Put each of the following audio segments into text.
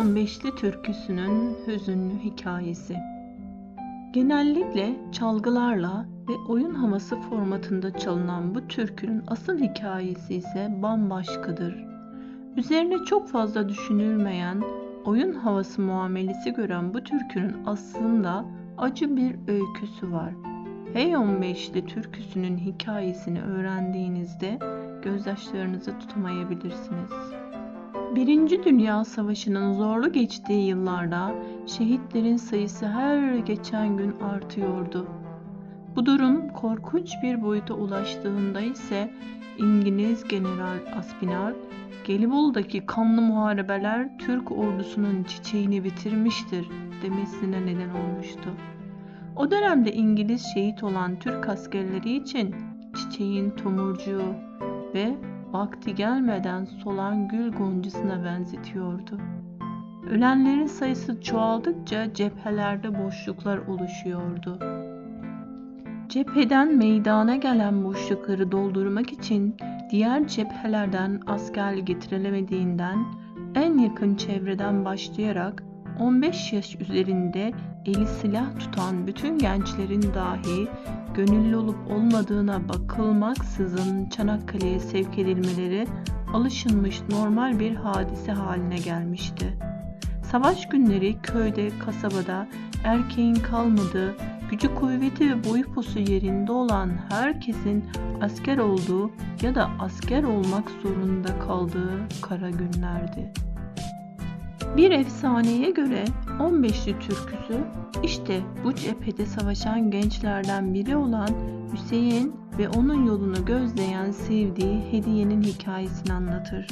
H15'li türküsünün hüzünlü hikayesi. Genellikle çalgılarla ve oyun havası formatında çalınan bu türkünün asıl hikayesi ise bambaşkadır. Üzerine çok fazla düşünülmeyen, oyun havası muamelesi gören bu türkünün aslında acı bir öyküsü var. H15'li türküsünün hikayesini öğrendiğinizde gözyaşlarınızı tutamayabilirsiniz. Birinci Dünya Savaşı'nın zorlu geçtiği yıllarda şehitlerin sayısı her geçen gün artıyordu. Bu durum korkunç bir boyuta ulaştığında ise İngiliz General Aspinall, Gelibolu'daki kanlı muharebeler Türk ordusunun çiçeğini bitirmiştir demesine neden olmuştu. O dönemde İngiliz şehit olan Türk askerleri için çiçeğin tomurcuğu ve vakti gelmeden solan gül goncasına benzetiyordu. Ölenlerin sayısı çoğaldıkça cephelerde boşluklar oluşuyordu. Cepheden meydana gelen boşlukları doldurmak için diğer cephelerden asker getirilemediğinden en yakın çevreden başlayarak 15 yaş üzerinde eli silah tutan bütün gençlerin dahi gönüllü olup olmadığına bakılmaksızın Çanakkale'ye sevk edilmeleri alışılmış normal bir hadise haline gelmişti. Savaş günleri köyde, kasabada erkeğin kalmadığı, gücü kuvveti ve boyu posu yerinde olan herkesin asker olduğu ya da asker olmak zorunda kaldığı kara günlerdi. Bir efsaneye göre 15'li türküsü işte bu cephede savaşan gençlerden biri olan Hüseyin ve onun yolunu gözleyen sevdiği Hediye'nin hikayesini anlatır.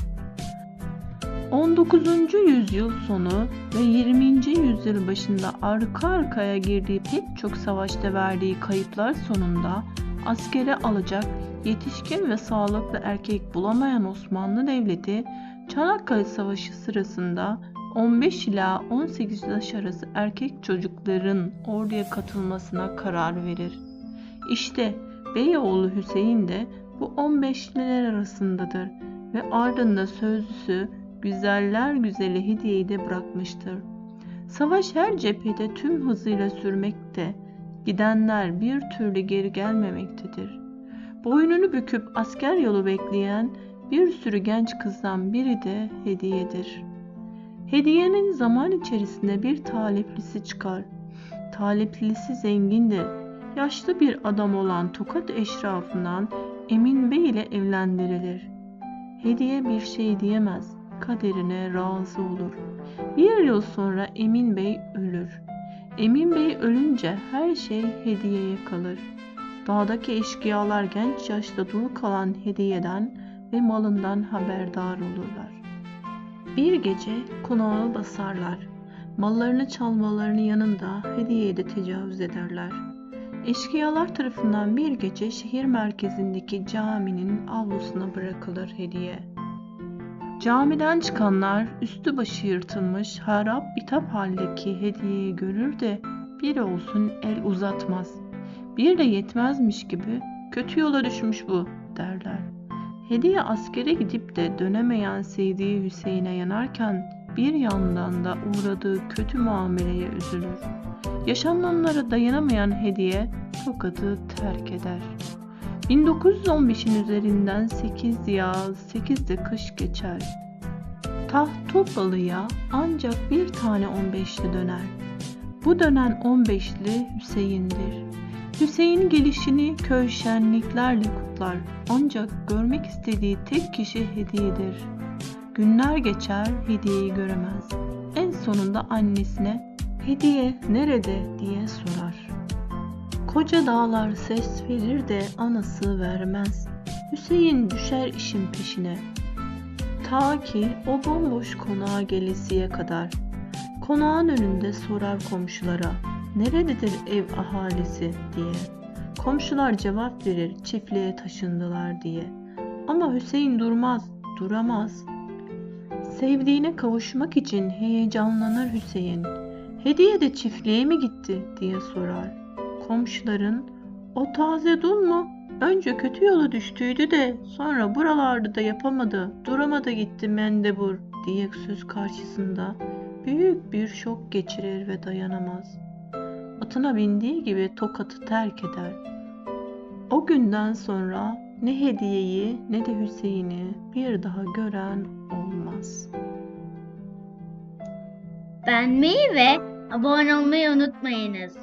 19. yüzyıl sonu ve 20. yüzyıl başında arka arkaya girdiği pek çok savaşta verdiği kayıplar sonunda askere alacak yetişkin ve sağlıklı erkek bulamayan Osmanlı Devleti Çanakkale Savaşı sırasında 15 ila 18 yaş arası erkek çocukların orduya katılmasına karar verir. İşte Beyoğlu Hüseyin de bu 15'liler arasındadır ve ardında sözlüsü güzeller güzeli hediyeyi de bırakmıştır. Savaş her cephede tüm hızıyla sürmekte, gidenler bir türlü geri gelmemektedir. Boynunu büküp asker yolu bekleyen bir sürü genç kızdan biri de hediyedir. Hediyenin zaman içerisinde bir taliplisi çıkar. Taliplisi zengindir. Yaşlı bir adam olan Tokat eşrafından Emin Bey ile evlendirilir. Hediye bir şey diyemez. Kaderine razı olur. Bir yıl sonra Emin Bey ölür. Emin Bey ölünce her şey hediyeye kalır. Dağdaki eşkıyalar genç yaşta dul kalan hediyeden ve malından haberdar olurlar. Bir gece konağı basarlar. Mallarını çalmalarının yanında hediyeye de tecavüz ederler. Eşkıyalar tarafından bir gece şehir merkezindeki caminin avlusuna bırakılır hediye. Camiden çıkanlar üstü başı yırtılmış, harap bitap haldeki hediyeyi görür de bir olsun el uzatmaz. Bir de yetmezmiş gibi kötü yola düşmüş bu derler. Hediye askere gidip de dönemeyen sevdiği Hüseyin'e yanarken bir yandan da uğradığı kötü muameleye üzülür. Yaşananlara dayanamayan Hediye Tokat'ı terk eder. 1915'in üzerinden 8 yaz, 8 de kış geçer. Taht Topalı'ya ancak bir tane 15'li döner. Bu dönen 15'li Hüseyin'dir. Hüseyin gelişini köy şenliklerle kutlar ancak görmek istediği tek kişi Hediye'dir. Günler geçer Hediye'yi göremez. En sonunda annesine Hediye nerede diye sorar. Koca dağlar ses verir de anası vermez. Hüseyin düşer işin peşine. Ta ki o bomboş konağa gelesiye kadar. Konağın önünde sorar komşulara. Nerededir ev ahalisi diye. Komşular cevap verir çiftliğe taşındılar diye. Ama Hüseyin durmaz, duramaz. Sevdiğine kavuşmak için heyecanlanır Hüseyin. Hediye de çiftliğe mi gitti diye sorar. Komşuların o taze dul mu? Önce kötü yola düştüydü de sonra buralarda da yapamadı, duramadı gitti mendebur diye söz karşısında büyük bir şok geçirir ve dayanamaz. Atına bindiği gibi Tokat'ı terk eder. O günden sonra ne hediyeyi ne de Hüseyin'i bir daha gören olmaz. Beğenmeyi ve abone olmayı unutmayınız.